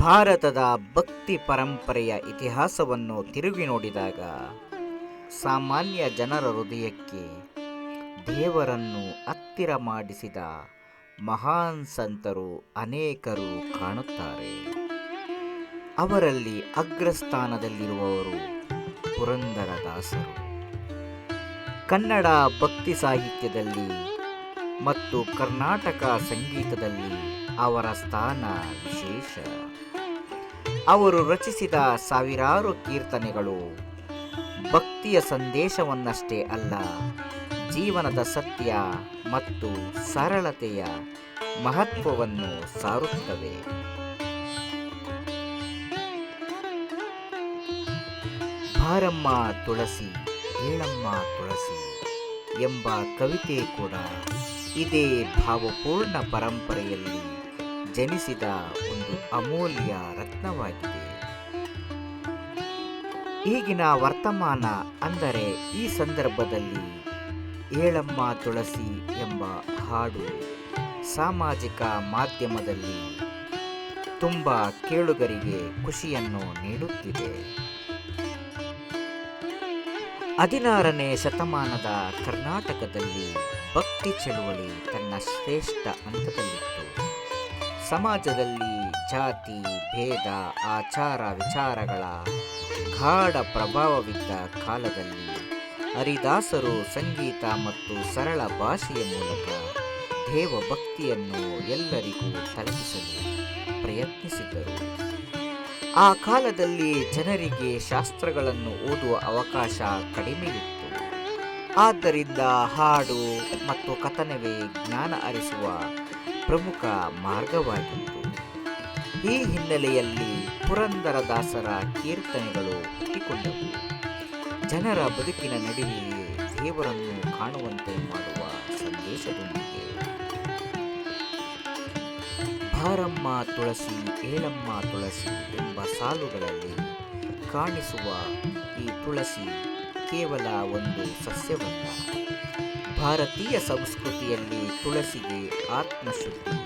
ಭಾರತದ ಭಕ್ತಿ ಪರಂಪರೆಯ ಇತಿಹಾಸವನ್ನು ತಿರುಗಿ ನೋಡಿದಾಗ ಸಾಮಾನ್ಯ ಜನರ ಹೃದಯಕ್ಕೆ ದೇವರನ್ನು ಹತ್ತಿರ ಮಾಡಿಸಿದ ಮಹಾನ್ ಸಂತರು ಅನೇಕರು ಕಾಣುತ್ತಾರೆ. ಅವರಲ್ಲಿ ಅಗ್ರಸ್ಥಾನದಲ್ಲಿರುವವರು ಪುರಂದರದಾಸರು. ಕನ್ನಡ ಭಕ್ತಿ ಸಾಹಿತ್ಯದಲ್ಲಿ ಮತ್ತು ಕರ್ನಾಟಕ ಸಂಗೀತದಲ್ಲಿ ಅವರ ಸ್ಥಾನ ವಿಶೇಷ. ಅವರು ರಚಿಸಿದ ಸಾವಿರಾರು ಕೀರ್ತನೆಗಳು. ಭಕ್ತಿಯ ಸಂದೇಶವನ್ನಷ್ಟೇ ಅಲ್ಲ, ಜೀವನದ ಸತ್ಯ ಮತ್ತು ಸರಳತೆಯ ಮಹತ್ವವನ್ನು ಸಾರುತ್ತವೆ. ಭಾರಮ್ಮ ತುಳಸಿ, ಹೇಳಮ್ಮ ತುಳಸಿ ಎಂಬ ಕವಿತೆ ಕೂಡ ಇದೇ ಭಾವಪೂರ್ಣ ಪರಂಪರೆಯಲ್ಲಿ ಜನಿಸಿದ ಒಂದು ಅಮೂಲ್ಯ ರತ್ನವಾಗಿದೆ. ಈಗಿನ ವರ್ತಮಾನ ಅಂದರೆ ಈ ಸಂದರ್ಭದಲ್ಲಿ ಏಳಮ್ಮ ತುಳಸಿ ಎಂಬ ಹಾಡು ಸಾಮಾಜಿಕ ಮಾಧ್ಯಮದಲ್ಲಿ ತುಂಬ ಕೇಳುಗರಿಗೆ ಖುಷಿಯನ್ನು ನೀಡುತ್ತಿದೆ. ಹದಿನಾರನೇ ಶತಮಾನದ ಕರ್ನಾಟಕದಲ್ಲಿ ಭಕ್ತಿ ಚಳುವಳಿ ತನ್ನ ಶ್ರೇಷ್ಠ ಹಂತದಲ್ಲಿತ್ತು. ಸಮಾಜದಲ್ಲಿ ಜಾತಿ, ಭೇದ, ಆಚಾರ, ವಿಚಾರಗಳ ಗಾಢ ಪ್ರಭಾವವಿದ್ದ ಕಾಲದಲ್ಲಿ ಹರಿದಾಸರು ಸಂಗೀತ ಮತ್ತು ಸರಳ ಭಾಷೆಯ ಮೂಲಕ ದೇವಭಕ್ತಿಯನ್ನು ಎಲ್ಲರಿಗೂ ತಲುಪಿಸಲು ಪ್ರಯತ್ನಿಸಿದರು ಆ ಕಾಲದಲ್ಲಿ ಜನರಿಗೆ ಶಾಸ್ತ್ರಗಳನ್ನು ಓದುವ ಅವಕಾಶ ಕಡಿಮೆಯಿತ್ತು ಆದ್ದರಿಂದ ಹಾಡು ಮತ್ತು ಕಥನವೇ ಜ್ಞಾನ ಅರಿಸುವ ಪ್ರಮುಖ ಮಾರ್ಗವಾಗಿತ್ತು. ಈ ಹಿನ್ನೆಲೆಯಲ್ಲಿ ಪುರಂದರದಾಸರ ಕೀರ್ತನೆಗಳು ಹುಟ್ಟಿಕೊಂಡವು. ಜನರ ಬದುಕಿನ ನಡುವೆಯೇ ದೇವರನ್ನು ಕಾಣುವಂತೆ ಮಾಡುವ ಸಂದೇಶದೊಂದಿಗೆ. ಭಾರಮ್ಮ ತುಳಸಿ ಏಳಮ್ಮ ತುಳಸಿ ಎಂಬ ಸಾಲುಗಳಲ್ಲಿ ಕಾಣಿಸುವ ಈ ತುಳಸಿ ಕೇವಲ ಒಂದು ಸಸ್ಯವಲ್ಲ. ಭಾರತೀಯ ಸಂಸ್ಕೃತಿಯಲ್ಲಿ ತುಳಸಿಗೆ ಆತ್ಮಶುದ್ಧಿ,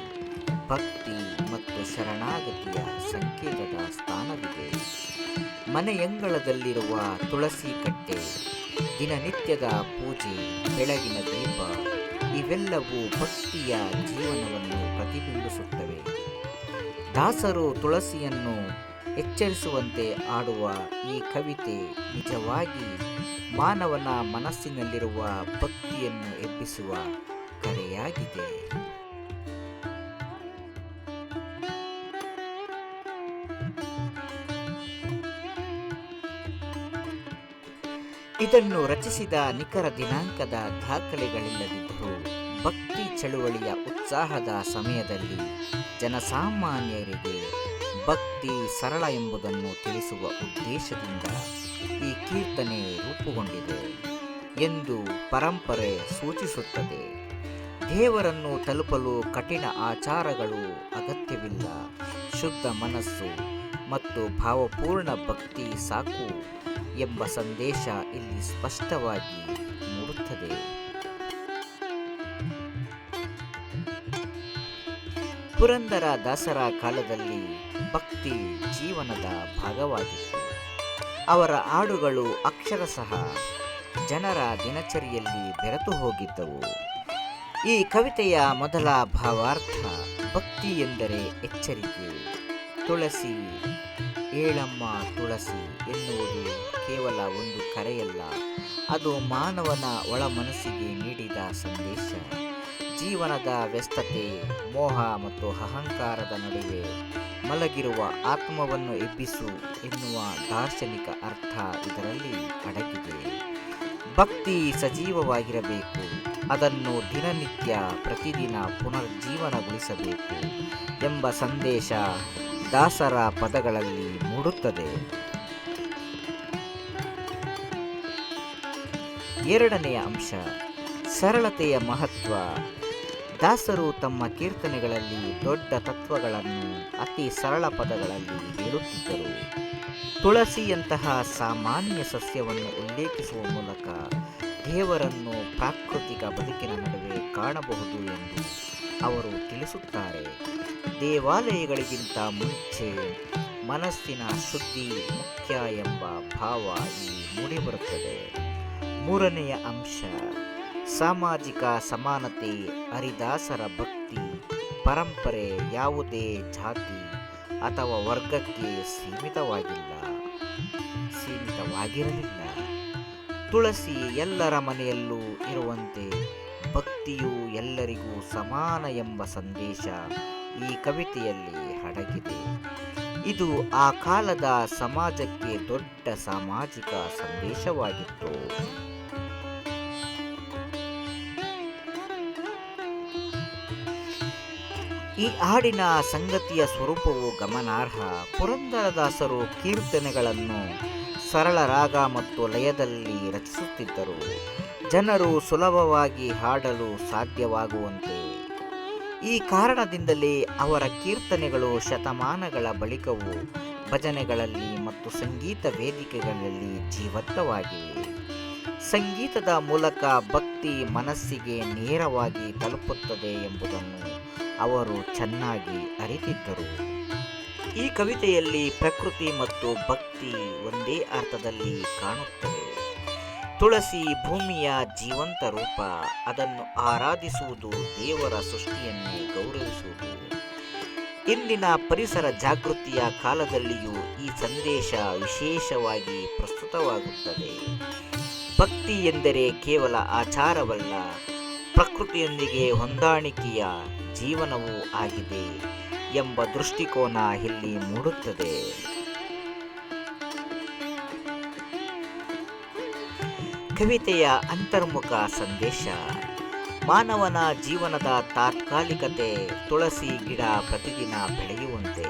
ಭಕ್ತಿ ಮತ್ತು ಶರಣಾಗತಿಯ ಸಂಕೇತದ ಸ್ಥಾನವಿದೆ. ಮನೆಯಂಗಳದಲ್ಲಿರುವ ತುಳಸಿ ಕಟ್ಟೆ, ದಿನನಿತ್ಯದ ಪೂಜೆ, ಬೆಳಗಿನ ದೀಪ, ಇವೆಲ್ಲವೂ ಭಕ್ತಿಯ ಜೀವನವನ್ನು ಪ್ರತಿಬಿಂಬಿಸುತ್ತವೆ. ದಾಸರು ತುಳಸಿಯನ್ನು ಎಚ್ಚರಿಸುವಂತೆ ಆಡುವ ಈ ಕವಿತೆ ನಿಜವಾಗಿ ಮಾನವನ ಮನಸ್ಸಿನಲ್ಲಿರುವ ಭಕ್ತಿಯನ್ನು ಎಬ್ಬಿಸುವ ಕರೆಯಾಗಿದೆ ಇದನ್ನು ರಚಿಸಿದ ನಿಖರ ದಿನಾಂಕದ ದಾಖಲೆಗಳಿಲ್ಲದಿದ್ದರೂ ಭಕ್ತಿ ಚಳುವಳಿಯ ಉತ್ಸಾಹದ ಸಮಯದಲ್ಲಿ ಜನಸಾಮಾನ್ಯರಿಗೆ ಭಕ್ತಿ ಸರಳ ಎಂಬುದನ್ನು ತಿಳಿಸುವ ಉದ್ದೇಶದಿಂದ ಈ ಕೀರ್ತನೆ ರೂಪುಗೊಂಡಿದೆ. ಎಂದು ಪರಂಪರೆ ಸೂಚಿಸುತ್ತದೆ. ದೇವರನ್ನು ತಲುಪಲು ಕಠಿಣ ಆಚಾರಗಳು ಅಗತ್ಯವಿಲ್ಲ. ಶುದ್ಧ ಮನಸ್ಸು ಮತ್ತು ಭಾವಪೂರ್ಣ ಭಕ್ತಿ ಸಾಕು ಎಂಬ ಸಂದೇಶ ಇಲ್ಲಿ ಸ್ಪಷ್ಟವಾಗಿ ಮೂಡುತ್ತದೆ. ಪುರಂದರ ದಾಸರ ಕಾಲದಲ್ಲಿ ಭಕ್ತಿ ಜೀವನದ ಭಾಗವಾಗಿತ್ತು. ಅವರ ಹಾಡುಗಳು ಅಕ್ಷರಶಃ ಜನರ ದಿನಚರಿಯಲ್ಲಿ ಬೆರೆತು ಹೋಗಿದ್ದವು. ಈ ಕವಿತೆಯ ಮೊದಲ ಭಾವಾರ್ಥ ಭಕ್ತಿ ಎಂದರೆ ಎಚ್ಚರಿಕೆ. ತುಳಸಿ, ಏಳಮ್ಮ ತುಳಸಿ ಎನ್ನುವುದು ಕೇವಲ ಒಂದು ಕರೆಯಲ್ಲ, ಅದು ಮಾನವನ ಒಳ ಮನಸ್ಸಿಗೆ ನೀಡಿದ ಸಂದೇಶ. ಜೀವನದ ವ್ಯಸ್ತತೆ, ಮೋಹ ಮತ್ತು ಅಹಂಕಾರದ ನಡುವೆ ಮಲಗಿರುವ ಆತ್ಮವನ್ನು ಎಬ್ಬಿಸು ಎನ್ನುವ ದಾರ್ಶನಿಕ ಅರ್ಥ ಇದರಲ್ಲಿ ಅಡಗಿದೆ. ಭಕ್ತಿ ಸಜೀವವಾಗಿರಬೇಕು. ಅದನ್ನು ದಿನನಿತ್ಯ ಪ್ರತಿದಿನ ಪುನರ್ಜೀವನಗೊಳಿಸಬೇಕು ಎಂಬ ಸಂದೇಶ ದಾಸರ ಪದಗಳಲ್ಲಿ ಮೂಡುತ್ತದೆ. ಎರಡನೆಯ ಅಂಶ, ಸರಳತೆಯ ಮಹತ್ವ. ದಾಸರು ತಮ್ಮ ಕೀರ್ತನೆಗಳಲ್ಲಿ ದೊಡ್ಡ ತತ್ವಗಳನ್ನು ಅತಿ ಸರಳ ಪದಗಳಲ್ಲಿ ಹೇಳುತ್ತಿದ್ದರು. ತುಳಸಿಯಂತಹ ಸಾಮಾನ್ಯ ಸಸ್ಯವನ್ನು ಉಲ್ಲೇಖಿಸುವ ಮೂಲಕ ದೇವರನ್ನು ಪ್ರಾಕೃತಿಕ ಬದುಕಿನ ನಡುವೆ ಕಾಣಬಹುದು ಎಂದು ಅವರು ತಿಳಿಸುತ್ತಾರೆ. ದೇವಾಲಯಗಳಿಗಿಂತ ಮುಂಚೆ ಮನಸ್ಸಿನ ಶುದ್ಧಿ ಮುಖ್ಯ ಎಂಬ ಭಾವ ಇಲ್ಲಿ ಮೂಡಿಬರುತ್ತದೆ ಮೂರನೆಯ ಅಂಶ, ಸಾಮಾಜಿಕ ಸಮಾನತೆ, ಹರಿದಾಸರ ಭಕ್ತಿ, ಪರಂಪರೆ ಯಾವುದೇ ಜಾತಿ ಅಥವಾ ವರ್ಗಕ್ಕೆ ಸೀಮಿತವಾಗಿಲ್ಲ. ಸೀಮಿತವಾಗಿರಲಿಲ್ಲ ತುಳಸಿ ಎಲ್ಲರ ಮನೆಯಲ್ಲೂ ಇರುವಂತೆ ಭಕ್ತಿಯು ಎಲ್ಲರಿಗೂ ಸಮಾನ ಎಂಬ ಸಂದೇಶ ಈ ಕವಿತೆಯಲ್ಲಿ ಅಡಗಿದೆ ಇದು ಆ ಕಾಲದ ಸಮಾಜಕ್ಕೆ ದೊಡ್ಡ ಸಾಮಾಜಿಕ ಸಂದೇಶವಾಗಿತ್ತು. ಈ ಹಾಡಿನ ಸಂಗತಿಯ ಸ್ವರೂಪವು ಗಮನಾರ್ಹ. ಪುರಂದರದಾಸರು ಕೀರ್ತನೆಗಳನ್ನು ಸರಳ ರಾಗ ಮತ್ತು ಲಯದಲ್ಲಿ ರಚಿಸುತ್ತಿದ್ದರು. ಜನರು ಸುಲಭವಾಗಿ ಹಾಡಲು ಸಾಧ್ಯವಾಗುವಂತೆ. ಈ ಕಾರಣದಿಂದಲೇ ಅವರ ಕೀರ್ತನೆಗಳು ಶತಮಾನಗಳ ಬಳಿಕವೂ ಭಜನೆಗಳಲ್ಲಿ ಮತ್ತು ಸಂಗೀತ ವೇದಿಕೆಗಳಲ್ಲಿ ಜೀವಂತವಾಗಿವೆ. ಸಂಗೀತದ ಮೂಲಕ ಭಕ್ತಿ ಮನಸ್ಸಿಗೆ ನೇರವಾಗಿ ತಲುಪುತ್ತದೆ ಎಂಬುದನ್ನು ಅವರು ಚೆನ್ನಾಗಿ ಅರಿತಿದ್ದರು. ಈ ಕವಿತೆಯಲ್ಲಿ ಪ್ರಕೃತಿ ಮತ್ತು ಭಕ್ತಿ ಒಂದೇ ಅರ್ಥದಲ್ಲಿ ಕಾಣುತ್ತವೆ ತುಳಸಿ ಭೂಮಿಯ ಜೀವಂತ ರೂಪ, ಅದನ್ನು ಆರಾಧಿಸುವುದು ದೇವರ ಸೃಷ್ಟಿಯನ್ನೇ ಗೌರವಿಸುವುದು. ಇಂದಿನ ಪರಿಸರ ಜಾಗೃತಿಯ ಕಾಲದಲ್ಲಿಯೂ ಈ ಸಂದೇಶ ವಿಶೇಷವಾಗಿ ಪ್ರಸ್ತುತವಾಗುತ್ತದೆ. ಭಕ್ತಿ ಎಂದರೆ ಕೇವಲ ಆಚಾರವಲ್ಲ, ಪ್ರಕೃತಿಯೊಂದಿಗೆ ಹೊಂದಾಣಿಕೆಯ ಜೀವನವೂ ಆಗಿದೆ ಎಂಬ ದೃಷ್ಟಿಕೋನ ಇಲ್ಲಿ ಮೂಡುತ್ತದೆ. ಕವಿತೆಯ ಅಂತರ್ಮುಖ ಸಂದೇಶ, ಮಾನವನ ಜೀವನದ ತಾತ್ಕಾಲಿಕತೆ ತುಳಸಿ ಗಿಡ ಪ್ರತಿದಿನ ಬೆಳೆಯುವಂತೆ,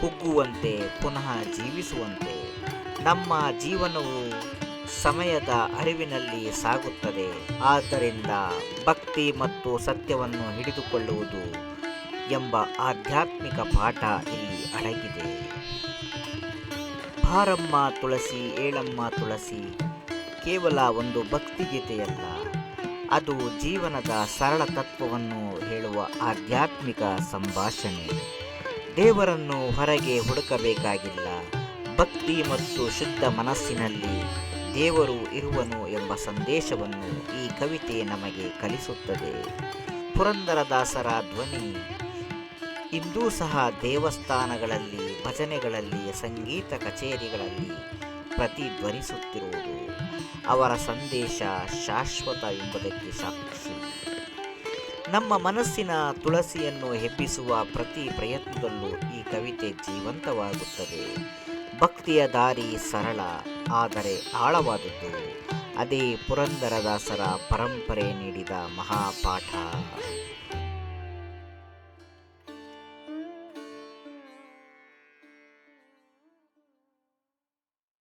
ಕುಗ್ಗುವಂತೆ, ಪುನಃ ಜೀವಿಸುವಂತೆ ನಮ್ಮ ಜೀವನವು ಸಮಯದ ಅರಿವಿನಲ್ಲಿ ಸಾಗುತ್ತದೆ. ಆದ್ದರಿಂದ ಭಕ್ತಿ ಮತ್ತು ಸತ್ಯವನ್ನು ಹಿಡಿದುಕೊಳ್ಳುವುದು ಎಂಬ ಆಧ್ಯಾತ್ಮಿಕ ಪಾಠ ಇಲ್ಲಿ ಅಡಗಿದೆ. ಭಾರಮ್ಮ ತುಳಸಿ, ಏಳಮ್ಮ ತುಳಸಿ ಕೇವಲ ಒಂದು ಭಕ್ತಿಗೀತೆಯಲ್ಲ ಅದು ಜೀವನದ ಸರಳ ತತ್ವವನ್ನು ಹೇಳುವ ಆಧ್ಯಾತ್ಮಿಕ ಸಂಭಾಷಣೆ. ದೇವರನ್ನು ಹೊರಗೆ ಹುಡುಕಬೇಕಾಗಿಲ್ಲ. ಭಕ್ತಿ ಮತ್ತು ಶುದ್ಧ ಮನಸ್ಸಿನಲ್ಲಿ ದೇವರು ಇರುವನು ಎಂಬ ಸಂದೇಶವನ್ನು ಈ ಕವಿತೆ ನಮಗೆ ಕಲಿಸುತ್ತದೆ. ಪುರಂದರದಾಸರ ಧ್ವನಿ, ಇಂದೂ ಸಹ ದೇವಸ್ಥಾನಗಳಲ್ಲಿ, ಭಜನೆಗಳಲ್ಲಿ, ಸಂಗೀತ ಕಚೇರಿಗಳಲ್ಲಿ ಪ್ರತಿಧ್ವನಿಸುತ್ತಿರುವುದು ಅವರ ಸಂದೇಶ ಶಾಶ್ವತ ಎಂಬುದಕ್ಕೆ ಸಾಕ್ಷಿ. ನಮ್ಮ ಮನಸ್ಸಿನ ತುಳಸಿಯನ್ನು ಹೆಬ್ಬಿಸುವ ಪ್ರತಿ ಪ್ರಯತ್ನದಲ್ಲೂ ಈ ಕವಿತೆ ಜೀವಂತವಾಗುತ್ತದೆ. ಭಕ್ತಿಯ ದಾರಿ ಸರಳ ಆದರೆ ಆಳವಾದದ್ದು. ಅದೇ ಪುರಂದರದಾಸರ ಪರಂಪರೆ ನೀಡಿದ ಮಹಾಪಾಠ.